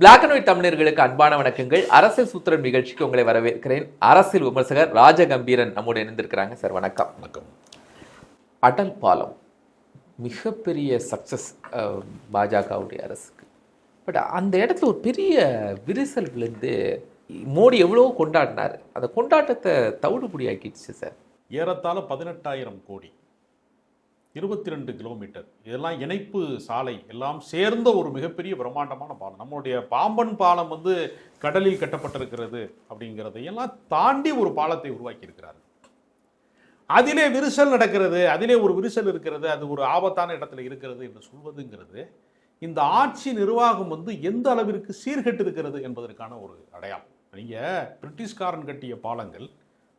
Black and white தமிழர்களுக்கு அன்பான வணக்கங்கள். அரசியல் சூத்திரம் நிகழ்ச்சிக்கு உங்களை வரவேற்கிறேன். அரசியல் விமர்சகர் ராஜகம்பீரன் நம்மோடு இணைந்திருக்கிறாங்க. சார் வணக்கம். வணக்கம். அடல் பாலம் மிகப்பெரிய சக்சஸ் பாஜகவுடைய அரசுக்கு. பட் அந்த இடத்துல ஒரு பெரிய விரிசல் விழுந்து மோடி எவ்வளோ கொண்டாடினார். அந்த கொண்டாட்டத்தை தவிடுபடி ஆக்கிடுச்சு சார். ஏறத்தாழ பதினெட்டாயிரம் கோடி. இருபத்தி ரெண்டு கிலோமீட்டர். இதெல்லாம் இணைப்பு சாலை எல்லாம் சேர்ந்த ஒரு மிகப்பெரிய பிரம்மாண்டமான பாலம். நம்மளுடைய பாம்பன் பாலம் வந்து கடலில் கட்டப்பட்டிருக்கிறது அப்படிங்கிறதையெல்லாம் தாண்டி ஒரு பாலத்தை உருவாக்கி இருக்கிறார்கள் அதிலே விரிசல் நடக்கிறது அதிலே ஒரு விரிசல் இருக்கிறது அது ஒரு ஆபத்தான இடத்துல இருக்கிறது என்று சொல்வதுங்கிறது இந்த ஆட்சி நிர்வாகம் வந்து எந்த அளவிற்கு சீர்கெட்டு இருக்கிறது என்பதற்கான ஒரு அடையாளம். நீங்கள் பிரிட்டிஷ்காரன் கட்டிய பாலங்கள்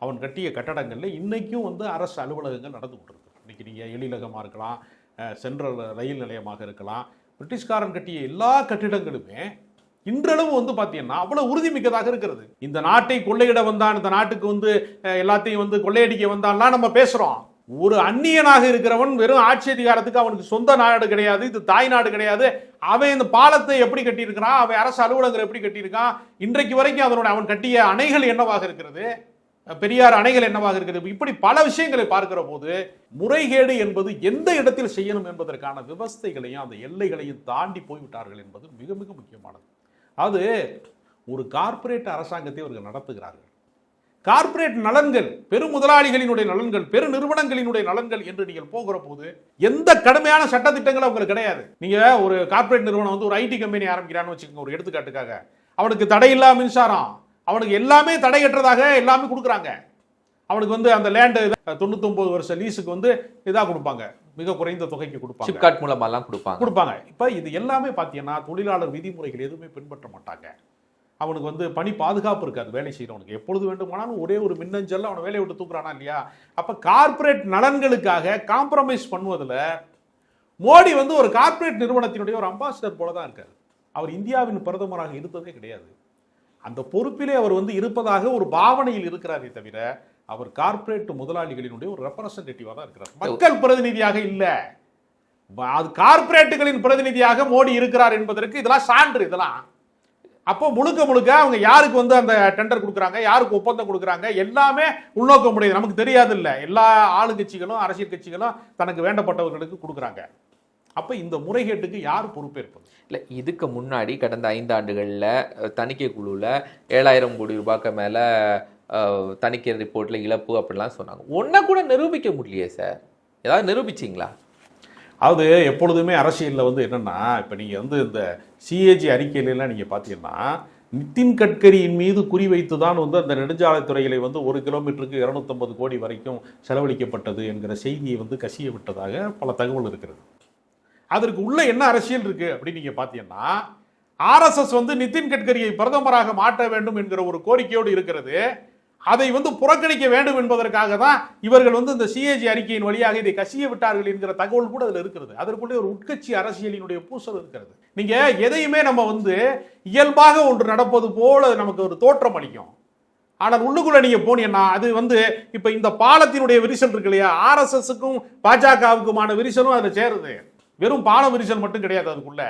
அவன் கட்டிய கட்டடங்களில் இன்றைக்கும் வந்து அரசு அலுவலகங்கள் நடந்து கொண்டிருக்கு இன்றைக்கி நீங்கள் எழிலகமாக இருக்கலாம் சென்ட்ரல் ரயில் நிலையமாக இருக்கலாம். பிரிட்டிஷ்காரன் கட்டிய எல்லா கட்டிடங்களுமே இன்றளவு வந்து பார்த்தீங்கன்னா அவ்வளோ உறுதிமிக்கதாக இருக்கிறது. இந்த நாட்டை கொள்ளையிட வந்தான் இந்த நாட்டுக்கு வந்து எல்லாத்தையும் வந்து கொள்ளையடிக்க வந்தான்லாம் நம்ம பேசுகிறோம் ஒரு அந்நியனாக இருக்கிறவன் வெறும் ஆட்சி அதிகாரத்துக்கு அவனுக்கு சொந்த நாடு கிடையாது இது தாய் நாடு கிடையாது. அவன் இந்த பாலத்தை எப்படி கட்டியிருக்கிறான் அவன் அரசு அலுவலகங்கள் எப்படி கட்டியிருக்கான் இன்றைக்கு வரைக்கும் அதனுடைய அவன் கட்டிய அணைகள் என்னவாக இருக்கிறது? பெரியார் அணைகள் என்னவாக இருக்கிறது இப்படி பல விஷயங்களை பார்க்கிற போது முறைகேடு என்பது எந்த இடத்தில் செய்யணும் என்பதற்கான விவஸ்தைகளையும் அந்த எல்லைகளையும் தாண்டி போய்விட்டார்கள் என்பது மிக மிக முக்கியமானது. அது ஒரு கார்ப்பரேட் அரசாங்கத்தை அவர்கள் நடத்துகிறார்கள். கார்ப்பரேட் நலன்கள் பெரு முதலாளிகளினுடைய நலன்கள் பெரு நிறுவனங்களினுடைய நலன்கள் என்று நீங்கள் போகிற போது எந்த கடுமையான சட்டத்திட்டங்களும் உங்களுக்கு கிடையாது. நீங்க ஒரு கார்ப்பரேட் நிறுவனம் வந்து ஒரு ஐடி கம்பெனி ஆரம்பிக்கிறான்னு வச்சுக்கோங்க ஒரு எடுத்துக்காட்டுக்காக. அவனுக்கு தடையில்லா மின்சாரம். அவனுக்கு எல்லாமே தடையற்றதாக எல்லாமே கொடுக்குறாங்க. அவனுக்கு வந்து அந்த லேண்டு தொண்ணூத்தொன்பது வருஷம் லீஸுக்கு வந்து இதாக கொடுப்பாங்க. மிக குறைந்த தொகைக்கு கொடுப்பாங்க. சிப்காட் மூலமாலாம் கொடுப்பாங்க. கொடுப்பாங்க. இப்போ இது எல்லாமே பார்த்தீங்கன்னா தொழிலாளர் விதிமுறைகள் எதுவுமே பின்பற்ற மாட்டாங்க. அவனுக்கு வந்து பணி பாதுகாப்பு இருக்காது வேலை செய்கிறவனுக்கு எப்பொழுது வேண்டுமானாலும் ஒரே ஒரு மின்னஞ்சல்ல அவனை வேலையை விட்டு தூக்குறானா இல்லையா? அப்போ கார்ப்பரேட் நலன்களுக்காக காம்ப்ரமைஸ் பண்ணுவதில் மோடி வந்து ஒரு கார்ப்பரேட் நிறுவனத்தினுடைய ஒரு அம்பாசிடர் போல தான் இருக்காரு. அவர் இந்தியாவின் பிரதமராக இருந்ததே கிடையாது. அந்த பொறுப்பிலே அவர் வந்து இருப்பதாக ஒரு பாவனையில் இருக்கிறாரே தவிர அவர் கார்ப்பரேட் முதலாளிகளினுடைய ஒரு ரெப்ரசன்டேட்டிவாக தான் இருக்கிறார். மக்கள் பிரதிநிதியாக இல்லை. அது கார்ப்பரேட்டுகளின் பிரதிநிதியாக மோடி இருக்கிறார் என்பதற்கு இதெல்லாம் சான்று இதெல்லாம். அப்போ முழுக்க முழுக்க அவங்க யாருக்கு வந்து அந்த டெண்டர் கொடுக்குறாங்க யாருக்கு ஒப்பந்தம் கொடுக்குறாங்க எல்லாமே உள்நோக்க முடியுது நமக்கு தெரியாது இல்லை எல்லா ஆளுங்கட்சிகளும் அரசியல் கட்சிகளும் தனக்கு வேண்டப்பட்டவர்களுக்கு கொடுக்குறாங்க. அப்போ இந்த முறைகேட்டுக்கு யார் பொறுப்பேற்பது? இல்லை இதுக்கு முன்னாடி கடந்த ஐந்து ஆண்டுகளில் தணிக்கை குழுவில் ஏழாயிரம் கோடி ரூபாய்க்கு மேலே தணிக்கை ரிப்போர்ட்டில் இழப்பு அப்படிலாம் சொன்னாங்க. ஒன்றை கூட நிரூபிக்க முடியலையே சார். ஏதாவது நிரூபிச்சிங்களா? அதாவது எப்பொழுதுமே அரசியலில் வந்து என்னன்னா இப்போ நீங்கள் வந்து இந்த சிஏஜி அறிக்கையிலலாம் நீங்கள் பார்த்தீங்கன்னா நிதின் கட்கரியின் மீது குறிவைத்து தான் வந்து அந்த நெடுஞ்சாலைத்துறையில வந்து ஒரு கிலோமீட்டருக்கு இரநூத்தம்பது கோடி வரைக்கும் செலவழிக்கப்பட்டது என்கிற செய்தியை வந்து கசிய விட்டதாக பல தகவல் இருக்கிறது. அதற்கு உள்ள என்ன அரசியல் இருக்கு அப்படின்னு நீங்கள் பார்த்தீங்கன்னா ஆர்எஸ்எஸ் வந்து நிதின் கட்கரியை பிரதமராக மாற்ற வேண்டும் என்கிற ஒரு கோரிக்கையோடு இருக்கிறது. அதை வந்து புறக்கணிக்க வேண்டும் என்பதற்காக தான் இவர்கள் வந்து இந்த சிஏஜி அறிக்கையின் வழியாக இதை கசிய விட்டார்கள் என்கிற தகவல் கூட அதில் இருக்கிறது. அதற்குள்ளே ஒரு உட்கட்சி அரசியலினுடைய பூசல் இருக்கிறது. நீங்க எதையுமே நம்ம வந்து இயல்பாக ஒன்று நடப்பது போல நமக்கு ஒரு தோற்றம் அளிக்கும். ஆனால் உள்ளுக்குள்ள நீங்க போனீங்கன்னா அது வந்து இப்ப இந்த பாலத்தினுடைய விரிசல் இருக்கு இல்லையா? ஆர்எஸ்எஸ்க்கும் பாஜகவுக்குமான விரிசலும் அதில் சேருது. வெறும் பால விரிசல் மட்டும் கிடையாது அதுக்குள்ள.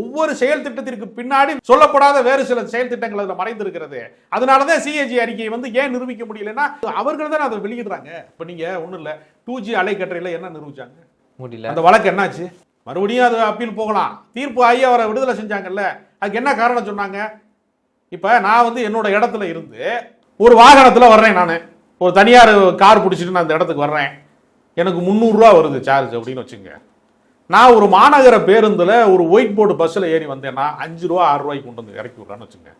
ஒவ்வொரு செயல் திட்டத்திற்கு பின்னாடி சொல்லப்படாத வேறு சில செயல் திட்டங்கள் அதில் மறைந்திருக்கிறது. அதனாலதான் சிஏஜி அறிக்கையை வந்து ஏன் நிரூபிக்க முடியலன்னா அவர்கள் தான் அதை வெளியிடுறாங்க. இப்போ நீங்க ஒண்ணும் இல்ல டூ ஜி அலைக்கற்றையில என்ன நிரூபிச்சாங்க? முடியல. அந்த வழக்கு என்னாச்சு? மறுபடியும் அது அப்பீல் போகலாம். தீர்ப்பு ஆகி அவரை விடுதலை செஞ்சாங்கல்ல அதுக்கு என்ன காரணம் சொன்னாங்க? இப்போ நான் வந்து என்னோட இடத்துல இருந்து ஒரு வாகனத்தில் வர்றேன் நான். ஒரு தனியார் கார் பிடிச்சிட்டு நான் அந்த இடத்துக்கு வர்றேன். எனக்கு முந்நூறுரூவா வருது சார்ஜ் அப்படின்னு வச்சுங்க நான் ஒரு மாநகர பேருந்தில் ஒரு ஒயிட் போர்டு பஸ்ஸில் ஏறி வந்தேன்னா அஞ்சு ரூபா ஆறு ரூபாய்க்கு கொண்டு வந்து இறக்கி விட்றான்னு வச்சுங்க.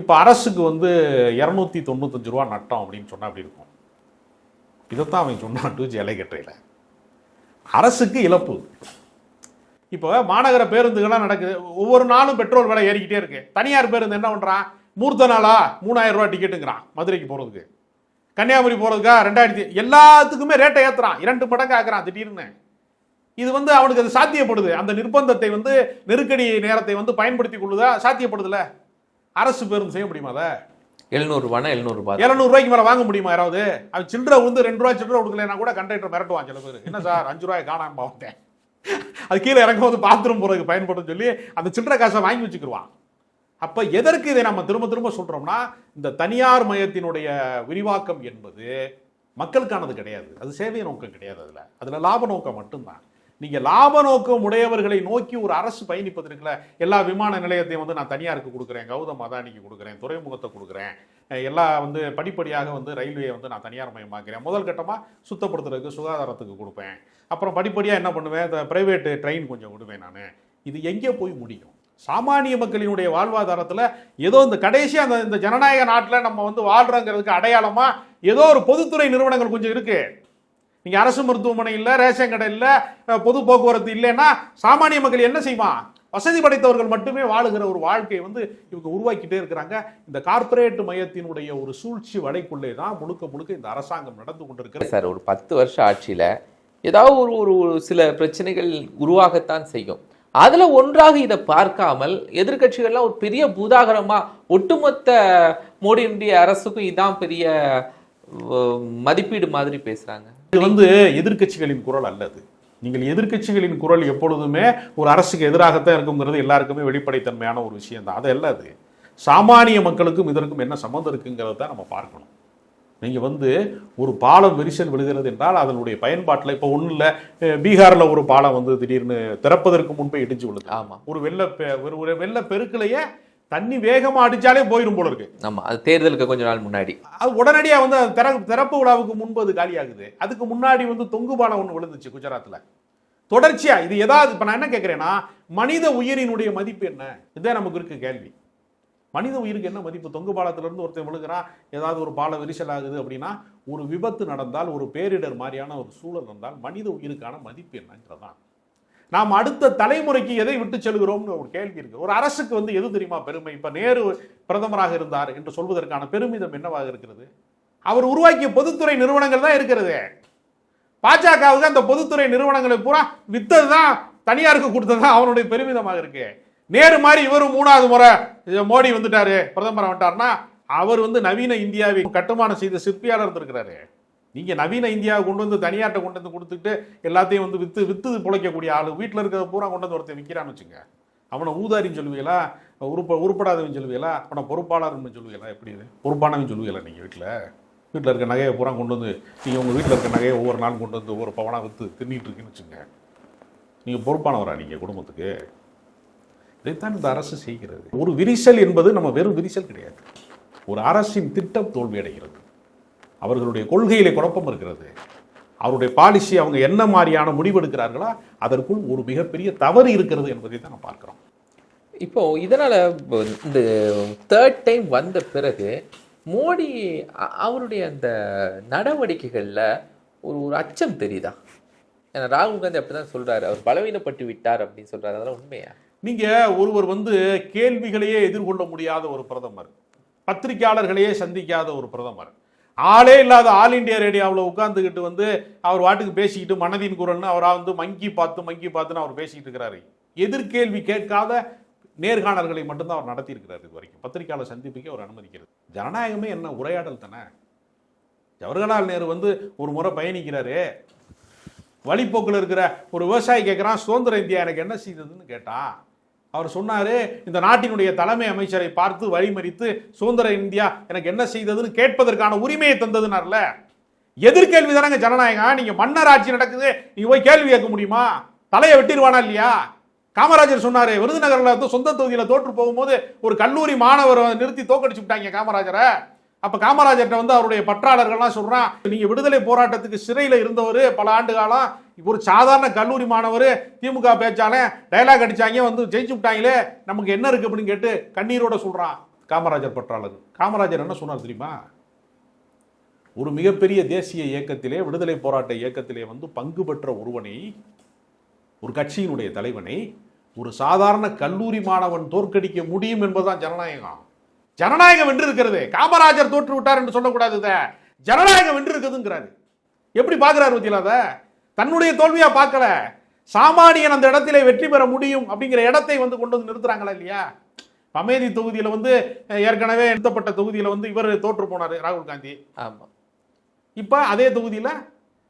இப்போ அரசுக்கு வந்து இரநூத்தி தொண்ணூத்தஞ்சு ரூபா நட்டம் அப்படின்னு சொன்னால் அப்படி இருக்கும். இதைத்தான் அவன் சொன்னான் டூ ஜி அலைக்கற்றையில். அரசுக்கு இழப்பு. இப்போ மாநகர பேருந்துகள்லாம் நடக்குது. ஒவ்வொரு நாளும் பெட்ரோல் விலை ஏறிக்கிட்டே இருக்கு. தனியார் பேருந்து என்ன பண்ணுறான் மூர்த்த நாளா மூணாயிரம் ரூபா டிக்கெட்டுங்கிறான் மதுரைக்கு போகிறதுக்கு கன்னியாகுமரி போகிறதுக்கா ரெண்டாயிரத்தி எல்லாத்துக்குமே ரேட்டை ஏற்றுறான் இரண்டு மடங்கு ஆக்குறான் திடீர்னு. இது வந்து அவனுக்கு அது சாத்தியப்படுது. அந்த நிர்பந்தத்தை வந்து நெருக்கடி நேரத்தை வந்து பயன்படுத்தி கொள்ளுதா சாத்தியப்படுதுல? அரசு பேருந்து செய்ய முடியுமா அதை? எழுநூறுபானா எழுநூறுபா எழுநூறு ரூபாய்க்கு மேல வாங்க முடியுமா யாராவது? அவன் சில்லறை வந்து ரெண்டு ரூபாய் சில்லறை கொடுக்கலனா கூட கண்டக்டர் மிரட்டுவான் சில பேர். என்ன சார் அஞ்சு ரூபாய் காணாம பார்த்தேன் அது கீழே இறங்கும் போது பாத்ரூம் போறதுக்கு பயன்படும் சொல்லி அந்த சில்லறை காசை வாங்கி வச்சுக்கிருவான். அப்ப எதற்கு இதை நம்ம திரும்ப திரும்ப சொல்றோம்னா இந்த தனியார் மயத்தினுடைய விரிவாக்கம் என்பது மக்களுக்கானது கிடையாது. அது சேவை நோக்கம் கிடையாது அதுல. அதுல லாப நோக்கம் மட்டும்தான். நீங்க லாப நோக்கம் உடையவர்களை நோக்கி ஒரு அரசு பயணிப்பது இருக்குல்ல? எல்லா விமான நிலையத்தையும் வந்து நான் தனியாருக்கு கொடுக்குறேன் கௌதம் அதானிக்கு கொடுக்குறேன் துறைமுகத்தை கொடுக்குறேன். எல்லா வந்து படிப்படியாக வந்து ரயில்வே வந்து நான் தனியார் மயமாக்கிறேன். முதல் கட்டமாக சுத்தப்படுத்துறதுக்கு சுகாதாரத்துக்கு கொடுப்பேன். அப்புறம் படிப்படியாக என்ன பண்ணுவேன்? இந்த பிரைவேட்டு ட்ரெயின் கொஞ்சம் விடுவேன் நான். இது எங்கே போய் முடியும்? சாமானிய மக்களினுடைய வாழ்வாதாரத்தில் ஏதோ இந்த கடைசியாக அந்த இந்த ஜனநாயக நாட்டில் நம்ம வந்து வாழ்கிறோங்கிறதுக்கு அடையாளமாக ஏதோ ஒரு பொதுத்துறை நிறுவனங்கள் கொஞ்சம் இருக்குது நீங்க அரசு மருத்துவமனை இல்ல ரேஷன் கடை இல்ல பொது போக்குவரத்து இல்லைன்னா சாமானிய மக்கள் என்ன செய்வான்? வசதி படைத்தவர்கள் மட்டுமே வாழுகிற ஒரு வாழ்க்கையை வந்து இவங்க உருவாக்கிட்டே இருக்கிறாங்க. இந்த கார்பரேட் மையத்தினுடைய ஒரு சூழ்ச்சி வலைக்குள்ளே தான் முழுக்க முழுக்க இந்த அரசாங்கம் நடந்து கொண்டிருக்கிறது. சார் ஒரு பத்து வருஷம் ஆட்சியில் ஏதாவது ஒரு ஒரு சில பிரச்சனைகள் உருவாகத்தான் செய்யும். அதில் ஒன்றாக இதை பார்க்காமல் எதிர்க்கட்சிகள்லாம் ஒரு பெரிய பூதாகரமாக ஒட்டுமொத்த மோடியினுடைய அரசுக்கும் இதான் பெரிய மதிப்பீடு மாதிரி பேசுகிறாங்க இது வந்து எதிர்க்கட்சிகளின் குரல் அல்லது நீங்கள் எதிர்க்கட்சிகளின் குரல் எப்பொழுதுமே ஒரு அரசுக்கு எதிராகத்தான் இருக்குங்கிறது எல்லாருக்குமே வெளிப்படைத்தன்மையான ஒரு விஷயம் தான் அது அல்ல அது. சாமானிய மக்களுக்கும் இதற்கும் என்ன சம்மந்தம் இருக்குங்கிறத தான் நம்ம பார்க்கணும். நீங்கள் வந்து ஒரு பாலம் விரிசல் விழுகிறது என்றால் அதனுடைய பயன்பாட்டில் இப்போ ஒன்றும் இல்லை பீகாரில் ஒரு பாலம் வந்து திடீர்னு திறப்பதற்கு முன்பே இடிஞ்சு விழுது ஆமா. ஒரு வெள்ள ஒரு வெள்ள பெருக்கிலேயே தண்ணி வேகமாக அடிச்சாலே போயிடும் போல இருக்கு. ஆமா அது தேர்தலுக்கு கொஞ்ச நாள் முன்னாடி. அது உடனடியாக வந்து அது திற திறப்பு விழாவுக்கு முன்பு அது காலியாகுது. அதுக்கு முன்னாடி வந்து தொங்கு பாலம் ஒன்று விழுந்துச்சு குஜராத்தில் தொடர்ச்சியா இது ஏதாவது இப்போ நான் என்ன கேட்குறேன்னா மனித உயிரினுடைய மதிப்பு என்ன? இதுதான் நமக்கு இருக்கு கேள்வி. மனித உயிருக்கு என்ன மதிப்பு? தொங்கு பாலத்திலிருந்து ஒருத்தன் விழுகிறான் ஏதாவது ஒரு பாலம் விரிசல் ஆகுது அப்படின்னா ஒரு விபத்து நடந்தால் ஒரு பேரிடர் மாதிரியான ஒரு சூழல் வந்தால் மனித உயிருக்கான மதிப்பு என்னங்கிறதான் நாம் அடுத்த தலைமுறைக்கு எதை விட்டு செல்கிறோம்னு ஒரு கேள்வி இருக்கு. ஒரு அரசுக்கு வந்து எது தெரியுமா பெருமை? இப்ப நேரு பிரதமராக இருந்தார் என்று சொல்வதற்கான பெருமிதம் என்னவாக இருக்கிறது? அவர் உருவாக்கிய பொதுத்துறை நிறுவனங்கள் தான் இருக்கிறது. பாஜகவுக்கு அந்த பொதுத்துறை நிறுவனங்களை பூரா வித்தது தான் தனியாருக்கு கொடுத்தது தான் அவனுடைய பெருமிதமாக இருக்கு. நேரு மாதிரி இவரும் மூணாவது முறை மோடி வந்துட்டாரு பிரதமர் வந்துட்டாருன்னா அவர் வந்து நவீன இந்தியாவை கட்டுமானம் செய்த சிற்பியாளர் இருந்திருக்கிறாரு. நீங்கள் நவீன இந்தியாவை கொண்டு வந்து தனியார்ட்ட கொண்டு வந்து கொடுத்துட்டு எல்லாத்தையும் வந்து விற்று விற்று பிழைக்கக்கூடிய ஆள். வீட்டில் இருக்கிற பூரா கொண்டு வந்து ஒருத்தன் விற்கிறான்னு வச்சுங்க. அவனை ஊதாரின்னு சொல்லுவீங்களா? உருப்ப உருப்படாதவன் சொல்லுவீங்களா? அவனை பொறுப்பாளர்னு சொல்லுவீங்களா? எப்படி இது? பொறுப்பானவன் சொல்லுவீங்களா நீங்கள் வீட்டில் வீட்டில் இருக்க நகையை பூரா கொண்டு வந்து நீங்கள் உங்கள் வீட்டில் இருக்க நகையை ஒவ்வொரு நாள் கொண்டு வந்து ஒவ்வொரு பவனாக விற்று தின்னிட்டு இருக்குன்னு வச்சுங்க. நீங்கள் பொறுப்பானவரா நீங்கள் குடும்பத்துக்கு? இதைத்தான் இந்த அரசு செய்கிறது. ஒரு விரிசல் என்பது நம்ம வெறும் விரிசல் கிடையாது. ஒரு அரசின் திட்டம் தோல்வியடைகிறது. அவர்களுடைய கொள்கையிலே குழப்பம் இருக்கிறது. அவருடைய பாலிசி அவங்க என்ன மாதிரியான முடிவெடுக்கிறார்களோ? அதற்குள் ஒரு மிகப்பெரிய தவறு இருக்கிறது என்பதை தான் நம்ம பார்க்கிறோம். இப்போ இதனால இந்த தேர்ட் டைம் வந்த பிறகு மோடி அவருடைய அந்த நடவடிக்கைகள்ல ஒரு ஒரு அச்சம் தெரியுதா? ஏன்னா ராகுல் காந்தி அப்படிதான் சொல்றாரு. அவர் பலவீனப்பட்டு விட்டார் அப்படின்னு சொல்றாரு. அதெல்லாம் உண்மையா? நீங்க ஒருவர் வந்து கேள்விகளையே எதிர்கொள்ள முடியாத ஒரு பிரதமர் பத்திரிகையாளர்களையே சந்திக்காத ஒரு பிரதமர். ஆளே இல்லாத ஆல் இந்தியா ரேடியோவில் உட்காந்துக்கிட்டு வந்து அவர் வாட்டுக்கு பேசிக்கிட்டு மனதின் குரல்னு அவராக வந்து மங்கி பார்த்து மங்கி பார்த்துன்னு அவர் பேசிக்கிட்டு இருக்கிறாரு. எதிர்கேள்வி கேட்காத நேர்காணல்களை மட்டும்தான் அவர் நடத்தியிருக்கிறார் இது வரைக்கும். பத்திரிகையாளர் சந்திப்புக்கு அவர் அனுமதிக்கிறது. ஜனநாயகமே என்ன? உரையாடல் தானே? ஜவஹர்லால் நேரு வந்து ஒரு முறை பயணிக்கிறாரு. வழிப்போக்கில் இருக்கிற ஒரு விவசாயி கேட்குறான் சுதந்திர இந்தியா எனக்கு என்ன செய்ததுன்னு கேட்டான். அவர் சொன்னாரு இந்த நாட்டினுடைய தலைமை அமைச்சரை பார்த்து வழிமறித்து சுதந்திர இந்தியா எனக்கு என்ன செய்ததுன்னு கேட்பதற்கான உரிமையை தந்ததுனார்ல? எதிர்கேள்வி தானங்க ஜனநாயகம் நீங்க மன்னர் ஆட்சி நடக்குது நீங்க போய் கேள்வி கேட்க முடியுமா? தலையை வெட்டிடுவானா இல்லையா? காமராஜர் சொன்னாரு விருதுநகர்ல வந்து சொந்த தொகுதியில தோற்று போகும்போது ஒரு கல்லூரி மாணவர் நிறுத்தி தோக்கடிச்சு விட்டாங்க காமராஜரை. அப்ப காமராஜர்கிட்ட வந்து அவருடைய பற்றாளர்கள்லாம் சொல்றான் நீங்க விடுதலை போராட்டத்துக்கு சிறையில இருந்தவர் பல ஆண்டு காலம் ஒரு சாதாரண கல்லூரி மாணவர் திமுக பேச்சாலே டைலாக் அடிச்சாங்க வந்து ஜெயிச்சு விட்டாங்களே நமக்கு என்ன இருக்கு அப்படின்னு கேட்டு கண்ணீரோட சொல்றான் காமராஜர் பற்றாளர். காமராஜர் என்ன சொன்னார் தெரியுமா? ஒரு மிகப்பெரிய தேசிய இயக்கத்திலே விடுதலை போராட்ட இயக்கத்திலே வந்து பங்கு பெற்ற ஒருவனை ஒரு கட்சியினுடைய தலைவனை ஒரு சாதாரண கல்லூரி மாணவன் தோற்கடிக்க முடியும் என்பதுதான் ஜனநாயகம். ஜனநாயகம் வென்று இருக்கிறது. காமராஜர் தோற்று விட்டார் என்று சொல்லக்கூடாது ஜனநாயகம் வென்று இருக்குதுங்கிறாரு. எப்படி பார்க்குறாரு பத்தியில அதை? தன்னுடைய தோல்வியா பார்க்கல. சாமானியன் அந்த இடத்திலே வெற்றி பெற முடியும் அப்படிங்கிற இடத்தை வந்து கொண்டு வந்து நிறுத்துறாங்களா இல்லையா? அமேதி தொகுதியில வந்து ஏற்கனவே நிறுத்தப்பட்ட தொகுதியில வந்து இவர் தோற்று போனாரு ராகுல் காந்தி. ஆமா. இப்ப அதே தொகுதியில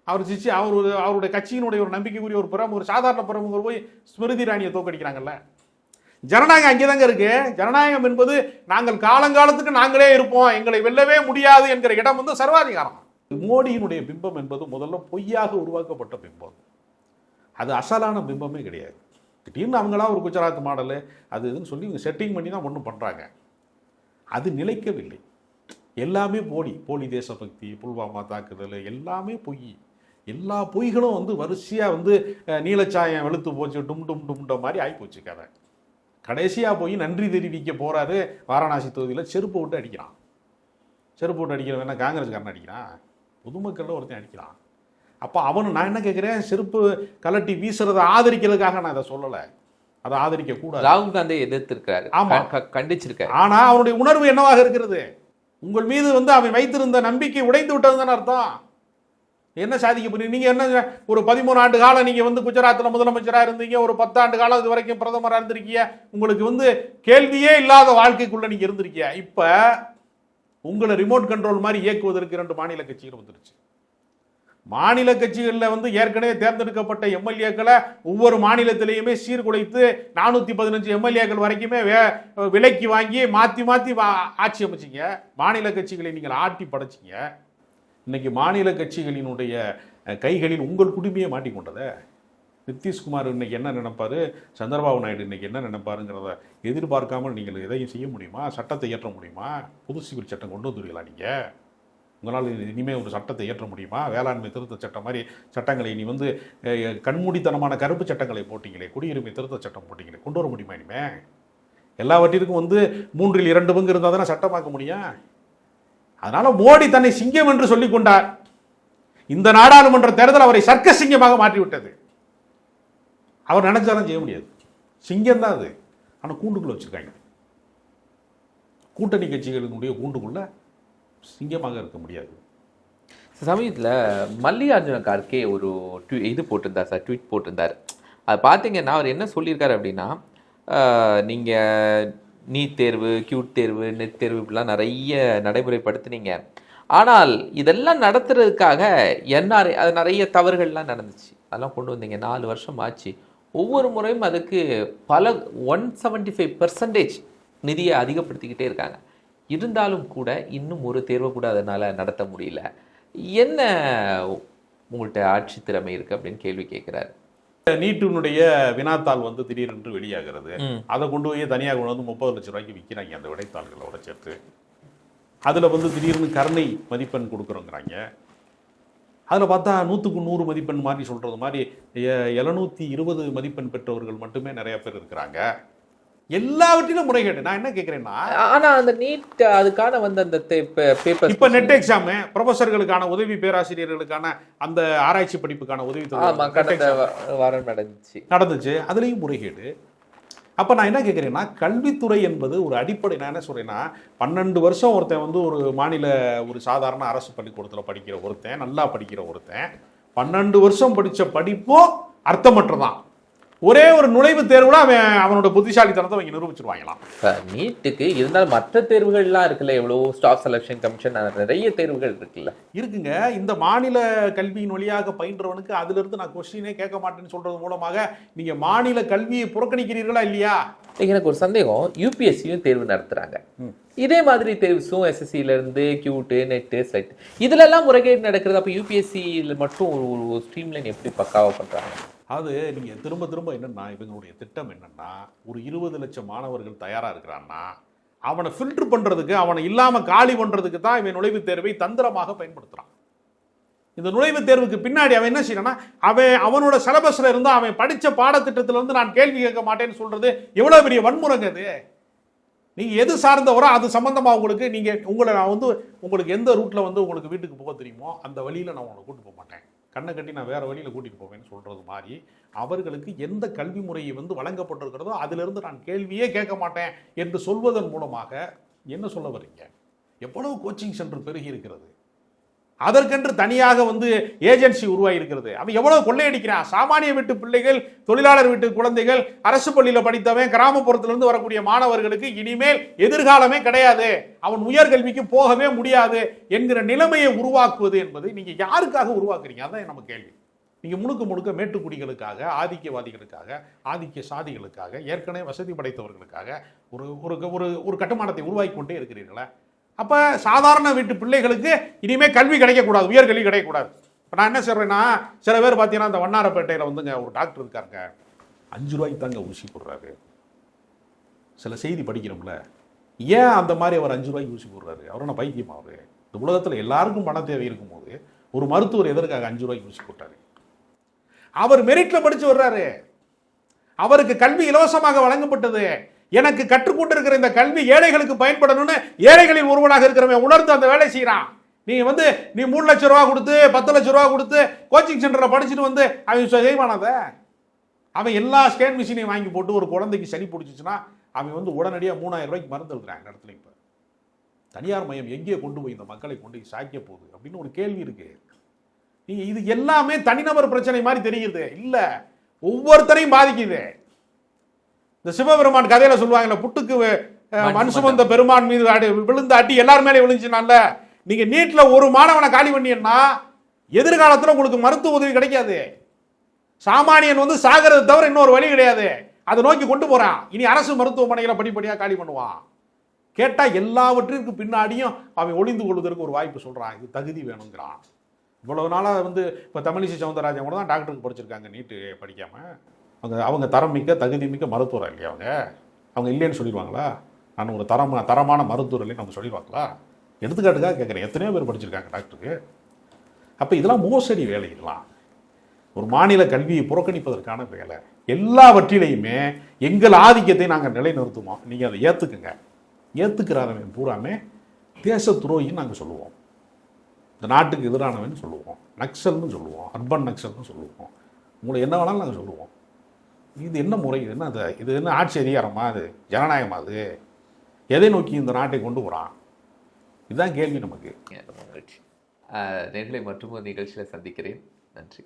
அவர் சிச்சி அவர் ஒரு அவருடைய கட்சியினுடைய ஒரு நம்பிக்கைக்குரிய ஒரு புறம் ஒரு சாதாரண பிரமுகர் போய் ஸ்மிருதி இராணியை தோக்கடிக்கிறாங்கல்ல ஜனநாயகம் அங்கேதாங்க இருக்கு. ஜனநாயகம் என்பது நாங்கள் காலங்காலத்துக்கு நாங்களே இருப்போம் எங்களை வெல்லவே முடியாது என்கிற இடம் வந்து சர்வாதிகாரம். மோடியினுடைய பிம்பம் என்பது முதல்ல பொய்யாக உருவாக்கப்பட்ட பிம்பம். அது அசலான பிம்பமே கிடையாது. திடீர்னு அவங்களா ஒரு குஜராத் மாடலு அது இதுன்னு சொல்லி இவங்க செட்டிங் பண்ணி தான் ஒன்றும் பண்ணுறாங்க அது நிலைக்கவில்லை. எல்லாமே போலி போலி தேசபக்தி புல்வாமா தாக்குதல் எல்லாமே பொய். எல்லா பொய்களும் வந்து வரிசையாக வந்து நீலச்சாயம் வெளுத்து போச்சு டும் டும் டும்ன்ற மாதிரி ஆகிப்போச்சு கதை. கடைசியாக போய் நன்றி தெரிவிக்க போகிறாரு வாரணாசி தொகுதியில் செருப்பு விட்டு அடிக்கிறான். செருப்பு விட்டு அடிக்கிறவன் என்ன காங்கிரஸ்காரன் அடிக்கிறான்? பொதுமக்களில் ஒருத்தன் அடிக்கிறான். அப்போ அவனு நான் என்ன கேட்குறேன் செருப்பு கலட்டி வீசுறதை ஆதரிக்கிறதுக்காக நான் இதை சொல்லலை. அதை ஆதரிக்க கூடாது ராகுல் காந்தி எதிர்த்திருக்காரு ஆமா. க- க- கண்டிச்சிருக்காரு. ஆனா அவனுடைய உணர்வு என்னவாக இருக்கிறது? உங்கள் மீது வந்து அவன் வைத்திருந்த நம்பிக்கை உடைந்து விட்டதுன்னு அர்த்தம். என்ன சாதிக்க போறீங்க? நீங்க என்ன ஒரு பதிமூணு ஆண்டு காலம் நீங்க வந்து குஜராத்ல முதலமைச்சரா இருந்தீங்க. ஒரு பத்தாண்டு காலம் இது வரைக்கும் பிரதமரா இருந்திருக்கீங்க. உங்களுக்கு வந்து கேள்வியே இல்லாத வாழ்க்கைக்குள்ள நீங்க இருந்திருக்கீங்க. இப்ப உங்களை ரிமோட் கண்ட்ரோல் மாதிரி இயக்குவதற்கு ரெண்டு மாநில கட்சிகள் வந்துருச்சு. மாநில கட்சிகளில் வந்து ஏற்கனவே தேர்ந்தெடுக்கப்பட்ட எம்எல்ஏக்களை ஒவ்வொரு மாநிலத்திலையுமே சீர்குலைத்து நானூற்றி பதினஞ்சு எம்எல்ஏக்கள் வரைக்குமே வே விலைக்கு வாங்கி மாற்றி மாற்றி ஆட்சி அமைச்சிங்க. மாநில கட்சிகளை நீங்கள் ஆட்டி படைச்சிங்க. இன்னைக்கு மாநில கட்சிகளினுடைய கைகளில் உங்கள் குடுமையை மாட்டிக்கொண்டதை நிதிஷ்குமார் இன்னைக்கு என்ன நினைப்பாரு? சந்திரபாபு நாயுடு இன்னைக்கு என்ன நினைப்பாருங்கிறத எதிர்பார்க்காமல் நீங்கள் எதையும் செய்ய முடியுமா? சட்டத்தை இயற்ற முடியுமா? புது சிவில் சட்டம் கொண்டு வந்துருவீங்களா நீங்கள் உங்களால் இனிமேல் ஒரு சட்டத்தை இயற்ற முடியுமா? வேளாண்மை திருத்த சட்டம் மாதிரி சட்டங்களை நீ வந்து கண்மூடித்தனமான கருப்பு சட்டங்களை போட்டீங்களே குடியுரிமை திருத்த சட்டம் போட்டீங்களே கொண்டு வர முடியுமா இனிமே? எல்லாவற்றிற்கும் வந்து மூன்றில் இரண்டு பங்கு இருந்தால் தானே சட்டமாக்க முடியும்? அதனால் மோடி தன்னை சிங்கம் என்று சொல்லிக் கொண்டார். இந்த நாடாளுமன்ற தேர்தல் அவரை சர்க்க சிங்கமாக மாற்றிவிட்டது. அவர் நினச்சாலும் செய்ய முடியாது. சிங்கம் தான் அது. ஆனால் கூண்டுக்குள்ளே வச்சுருக்காங்க. கூட்டணி கட்சிகளினுடைய கூண்டுக்குள்ளே சிங்கமாக இருக்க முடியாது. சமயத்தில் மல்லிகார்ஜுன கார்கே ஒரு ட்வீ இது போட்டிருந்தார் சார் ட்வீட் போட்டிருந்தார். அது பார்த்தீங்கன்னா அவர் என்ன சொல்லியிருக்காரு அப்படின்னா நீங்கள் நீட் தேர்வு கியூட் தேர்வு நெட் தேர்வு இப்படிலாம் நிறைய நடைமுறைப்படுத்துனீங்க. ஆனால் இதெல்லாம் நடத்துறதுக்காக என்ஆர்ஐ அது நிறைய தவறுகள்லாம் நடந்துச்சு. அதெல்லாம் கொண்டு வந்தீங்க. நாலு வருஷம் ஆச்சு. ஒவ்வொரு முறையும் அதுக்கு பல ஒன் செவன்ட்டி ஃபைவ் பர்சன்டேஜ் நிதியை அதிகப்படுத்திக்கிட்டே இருக்காங்க. இருந்தாலும் கூட இன்னும் ஒரு தேர்வை கூட அதனால் நடத்த முடியல. என்ன உங்கள்கிட்ட ஆட்சி திறமை இருக்குது அப்படின்னு கேள்வி கேட்குறாரு. நீட்டினுடைய வினாத்தாள் வந்து திடீரென்று வெளியாகிறது. அதை கொண்டு போய் தனியாக கொண்டு வந்து முப்பது லட்சம் ரூபாய்க்கு விற்கிறாங்க அந்த விடைத்தாள்களோட சேர்த்து. அதில் வந்து திடீர்னு கருணை மதிப்பெண் கொடுக்குறோங்கிறாங்க. அதில் பார்த்தா நூற்றுக்கு நூறு மதிப்பெண் மாதிரி சொல்கிறது மாதிரி எழுநூற்றி இருபது மதிப்பெண் பெற்றவர்கள் மட்டுமே நிறைய பேர் இருக்கிறாங்க. எல்லாவற்றிலும் முறைகேடு நான் என்ன கேட்குறேன்னா ஆனா அந்த நீட் அதுக்கான வந்து அந்த பேப்பர் இப்போ நெட் எக்ஸாமு ப்ரொஃபஸர்களுக்கான உதவி பேராசிரியர்களுக்கான அந்த ஆராய்ச்சி படிப்புக்கான உதவி நடந்துச்சு. நடந்துச்சு. அதுலேயும் முறைகேடு அப்போ நான் என்ன கேட்குறேன்னா கல்வித்துறை என்பது ஒரு அடிப்படை நான் என்ன சொல்கிறேன்னா பன்னெண்டு வருஷம் ஒருத்தன் வந்து ஒரு மாநில ஒரு சாதாரண அரசு பள்ளிக்கூடத்தில் படிக்கிற ஒருத்தன் நல்லா படிக்கிற ஒருத்தன் பன்னெண்டு வருஷம் படித்த படிப்பும் அர்த்தமற்றதான். ஒரே ஒரு நுழைவுத் தேர்வுல அவன் அவனோட புத்திசாலித்தனத்தை அவங்க நிரூபிச்சிருவாங்களாம் நீட்டுக்கு இருந்தாலும் மற்ற தேர்வுகள்லாம் இருக்குல்ல எவ்வளவு ஸ்டாஃப் செலெக்ஷன் கமிஷன் நிறைய தேர்வுகள் இருக்குல்ல. இருக்குங்க. இந்த மாநில கல்வியின் வழியாக பயின்றவனுக்கு அதுல இருந்து நான் கொஸ்டினே கேட்க மாட்டேன்னு சொல்றது மூலமாக நீங்க மாநில கல்வியை புறக்கணிக்கிறீர்களா இல்லையா? எனக்கு ஒரு சந்தேகம். யூபிஎஸ்சியும் தேர்வு நடத்துறாங்க. இதே மாதிரி தேர்வுஸும் எஸ்எஸ்சில இருந்து கியூட்டு நெட்டு செட் இதுல எல்லாம் முறைகேடு நடக்கிறது. அப்ப யூபிஎஸ்சியில் மட்டும் ஒரு ஒரு ஸ்ட்ரீம்லைன் எப்படி பக்காவா பண்றாங்க? அது நீங்கள் திரும்ப திரும்ப என்னென்னா இவங்களுடைய திட்டம் என்னன்னா ஒரு இருபது லட்சம் மாணவர்கள் தயாராக இருக்கிறான்னா அவனை ஃபில்டர் பண்ணுறதுக்கு அவனை இல்லாமல் காலி பண்ணுறதுக்கு தான் இவன் நுழைவுத் தேர்வை தந்திரமாக பயன்படுத்துகிறான் இந்த நுழைவுத் தேர்வுக்கு பின்னாடி அவன் என்ன செய்யறான்னா அவன் அவனோட சிலபஸில் இருந்து அவன் படித்த பாடத்திட்டத்திலேருந்து நான் கேள்வி கேட்க மாட்டேன்னு சொல்கிறது எவ்வளோ பெரிய வன்முறைங்க அது நீங்கள் எது சார்ந்தவரோ அது சம்மந்தமாக உங்களுக்கு நீங்கள் உங்களை நான் வந்து உங்களுக்கு எந்த ரூட்டில் வந்து உங்களுக்கு வீட்டுக்கு போக தெரியுமோ அந்த வழியில் நான் உங்களை கூட்டு போக மாட்டேன். கண்ணை கட்டி நான் வேறு வழியில் கூட்டிகிட்டு போவேன்னு சொல்கிறது மாதிரி அவர்களுக்கு எந்த கல்வி முறையை வந்து வழங்கப்பட்டிருக்கிறதோ அதிலிருந்து நான் கேள்வியே கேட்க மாட்டேன் என்று சொல்வதன் மூலமாக என்ன சொல்ல வரீங்க எவ்வளவு கோச்சிங் சென்டர் பெருகி இருக்கிறது? அதற்கென்று தனியாக வந்து ஏஜென்சி உருவாகி இருக்கிறது அவன் எவ்வளவு கொள்ளையடிக்கிறான் சாமானிய வீட்டு பிள்ளைகள் தொழிலாளர் வீட்டு குழந்தைகள் அரசு பள்ளியில் படித்தவன் கிராமப்புறத்திலிருந்து வரக்கூடிய மாணவர்களுக்கு இனிமேல் எதிர்காலமே கிடையாது. அவன் உயர்கல்விக்கு போகவே முடியாது என்கிற நிலைமையை உருவாக்குவது என்பது நீங்க யாருக்காக உருவாக்குறீங்க? அதான் நம்ம கேள்வி. நீங்கள் முழுக்க முழுக்க மேட்டுக்குடிகளுக்காக ஆதிக்கவாதிகளுக்காக ஆதிக்க சாதிகளுக்காக ஏற்கனவே வசதி படைத்தவர்களுக்காக ஒரு ஒரு ஒரு ஒரு கட்டுமானத்தை உருவாக்கி கொண்டே இருக்கிறீர்களா? அப்போ சாதாரண வீட்டு பிள்ளைகளுக்கு இனிமேல் கல்வி கிடைக்கக்கூடாது உயர்கல்வி கிடைக்கக்கூடாது. இப்போ நான் என்ன சொல்கிறேன்னா சில பேர் பார்த்தீங்கன்னா அந்த வண்ணாரப்பேட்டையில் வந்துங்க ஒரு டாக்டர் இருக்காருங்க. அஞ்சு ரூபாய்க்கு தாங்க ஊசி போடுறாரு. சில செய்தி படிக்கிறோம்ல ஏன் அந்த மாதிரி அவர் அஞ்சு ரூபாய்க்கு ஊசி போடுறாரு? அவர் என்ன பைத்தியமா அவரு? இந்த உலகத்தில் எல்லாருக்கும் பண தேவை இருக்கும்போது ஒரு மருத்துவர் எதற்காக அஞ்சு ரூபாய்க்கு ஊசி போட்டாரு? அவர் மெரிட்டில் படித்து வர்றாரு. அவருக்கு கல்வி இலவசமாக வழங்கப்பட்டது. எனக்கு கற்றுக்கொண்டிருக்கிற இந்த கல்வி ஏழைகளுக்கு பயன்படணும்னு ஏழைகளில் ஒருவனாக இருக்கிறவன் உணர்ந்து அந்த வேலை செய்கிறான் நீ வந்து நீ மூணு லட்ச ரூபா கொடுத்து பத்து லட்ச ரூபா கொடுத்து கோச்சிங் சென்டரில் படிச்சுட்டு வந்து அவன் செய்வானத அவன். எல்லா ஸ்கேன் மிஷினையும் வாங்கி போட்டு ஒரு குழந்தைக்கு சளி பிடிச்சிச்சுன்னா அவன் வந்து உடனடியாக மூணாயிரம் ரூபாய்க்கு மருந்து எழுதுறான் இந்த இடத்துல இப்போ. தனியார் மையம் எங்கே கொண்டு போய் இந்த மக்களை கொண்டு போய் சாய்க்க போகுது அப்படின்னு ஒரு கேள்வி இருக்கு. நீ இது எல்லாமே தனிநபர் பிரச்சனை மாதிரி தெரியுது. இல்லை ஒவ்வொருத்தரையும் பாதிக்குது. இந்த சிவபெருமான் கதையில சொல்லுவாங்கல்ல புட்டுக்கு மண் சுமந்த. பெருமான் மீது அடி விழுந்த அடி எல்லார் மேலே விழுந்துச்சுனால நீங்க நீட்ல ஒரு மாணவனை காலி பண்ணியன்னா எதிர்காலத்துல உங்களுக்கு மருத்துவ உதவி கிடைக்காது. சாமானியன் வந்து சாகிறத தவிர இன்னொரு வழி கிடையாது. அதை நோக்கி கொண்டு போறான். இனி அரசு மருத்துவமனைகளை படிப்படியா காலி பண்ணுவான். கேட்டா எல்லாவற்றிற்கு பின்னாடியும் அவன் ஒளிந்து கொள்வதற்கு ஒரு வாய்ப்பு சொல்றான். இது தகுதி வேணுங்கிறான். இவ்வளவு நாளா வந்து இப்போ தமிழிசை சவுந்தரராஜன் கூட தான் டாக்டருக்கு படிச்சிருக்காங்க நீட்டு படிக்காம. அவங்க அவங்க தரம் மிக்க தகுதி மிக்க மருத்துவர் இல்லையா அவங்க. அவங்க இல்லைன்னு சொல்லிடுவாங்களா? நான் ஒரு தரமான தரமான மருத்துவர் இல்லைன்னு அவங்க சொல்லிடுவாங்களா? எடுத்துக்காட்டுக்காக கேட்குறேன். எத்தனையோ பேர் படிச்சிருக்காங்க டாக்டருக்கு. அப்போ இதெல்லாம் மோசடி வேலை இதெல்லாம் ஒரு மாநில கல்வியை புறக்கணிப்பதற்கான வேலை. எல்லாவற்றிலையுமே எங்கள் ஆதிக்கத்தை நாங்கள் நிலைநிறுத்துவோம் நீங்கள் அதை ஏற்றுக்குங்க ஏற்றுக்கிறாதவன் பூராமே தேச துரோகின்னு நாங்கள் சொல்லுவோம். இந்த நாட்டுக்கு எதிரானவன் சொல்லுவோம். நக்சல்னு சொல்லுவோம். அர்பன் நக்சல்னு சொல்லுவோம். உங்களை என்ன வேணாலும் நாங்கள் சொல்லுவோம். இது என்ன முறை? இது என்ன அது? இது என்ன ஆட்சி அதிகாரமா அது? ஜனநாயகமா அது? எதை நோக்கி இந்த நாட்டை கொண்டு போகிறான் இதுதான் கேள்வி நமக்கு. ரொம்ப நேர்களை மற்றும் ஒரு நிகழ்ச்சியில் சந்திக்கிறேன். நன்றி.